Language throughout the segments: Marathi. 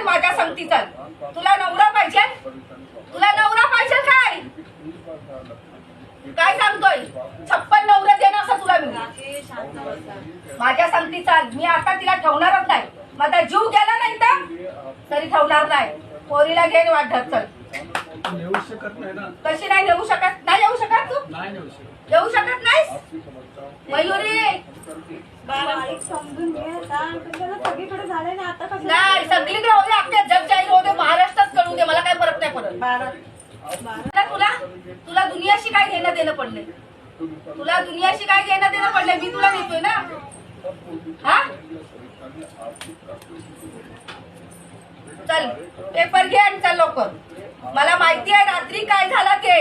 चल माझ्या संगती चल. तुला नवरा पाहिजे? तुला नवरा पाहिजे काय? काय सांगतोय? छप्पन नवरा देणं असं तुला मी? माझ्या संगती चाल. मी आता तिला ठेवणारच नाही. माझा जीव गेला नाही तर? तरी ठेवणार नाही. पोरीला घेऊन वाटत चल. नाही कशी नाही येऊ शकत. नाही येऊ शकत तू? नाही येऊ शकत नाहीस? बारा तुला तुला दुनियाशी काय घेणं देणं पडले तुला दुनियाशी काय घेणं देणं पडले मी तुला देतोय ना? हा? चल पेपर घे आणि चल लवकर. मला माहिती आहे रात्री काय झालं ते.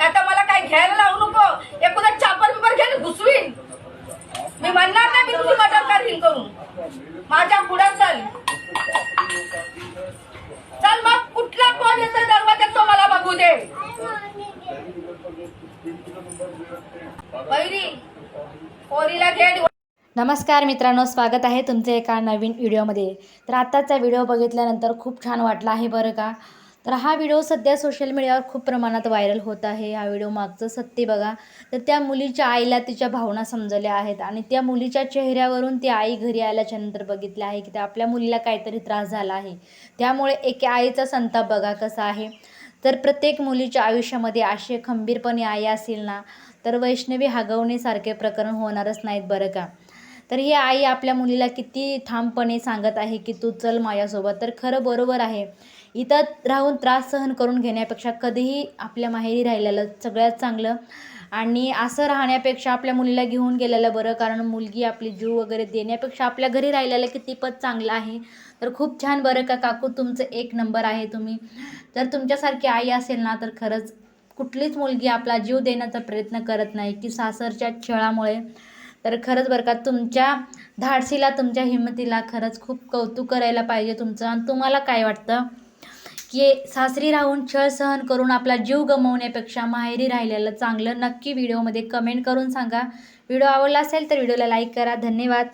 आता मला काय घ्यायला लावू नको एकूणच चापर पेपर घे आणि घुसवीन मी म्हणणार नाही मी तुझी मदत करीन करून माझ्या पुढे चल चल मग कुठला कोण येतो दरवाजात तो मला बघू दे पहिली पोरीला घे नमस्कार मित्रांनो स्वागत आहे तुमचे एका नवीन व्हिडिओमध्ये. तर आत्ताचा व्हिडिओ बघितल्यानंतर खूप छान वाटला आहे बरं का. तर हा व्हिडिओ सध्या सोशल मीडियावर खूप प्रमाणात व्हायरल होत आहे. हा व्हिडिओ मागचं सत्य बघा. तर त्या मुलीच्या आईला तिच्या भावना समजल्या आहेत आणि त्या मुलीच्या चेहऱ्यावरून ती आई घरी आल्याच्यानंतर बघितलं आहे की त्या आपल्या मुलीला काहीतरी त्रास झाला आहे. त्यामुळे एके आईचा संताप बघा कसा आहे. तर प्रत्येक मुलीच्या आयुष्यामध्ये असे खंबीरपणे आई असेल ना तर वैष्णवी हागवणेसारखे प्रकरण होणारच नाहीत बरं का. तर ही आई आपल्या मुलीला किती ठामपणे सांगत आहे की तू चल माझ्यासोबत तर खरं बरोबर आहे. इथं राहून त्रास सहन करून घेण्यापेक्षा कधीही आपल्या माहेरी राहिलेलं सगळ्यात चांगलं आणि असं राहण्यापेक्षा आपल्या मुलीला घेऊन गेलेलं बरं कारण मुलगी आपली जीव वगैरे देण्यापेक्षा आपल्या घरी राहिलेलं कितीपत चांगलं आहे. तर खूप छान बरं का काकू तुमचं एक नंबर आहे तुम्ही. जर तुमच्यासारखी आई असेल ना तर खरंच कुठलीच मुलगी आपला जीव देण्याचा प्रयत्न करत नाही की सासरच्या छळामुळे. तर खरंच बरं का तुमच्या धाडसीला तुमच्या हिंमतीला खरंच खूप कौतुक करायला पाहिजे तुमचं. आणि तुम्हाला काय वाटतं? की सासरी राहून छळ सहन करून आपला जीव गमवण्यापेक्षा माहेरी राहिलेलं चांगलं नक्की व्हिडिओमध्ये कमेंट करून सांगा. व्हिडिओ आवडला असेल तर व्हिडिओला लाईक करा. धन्यवाद.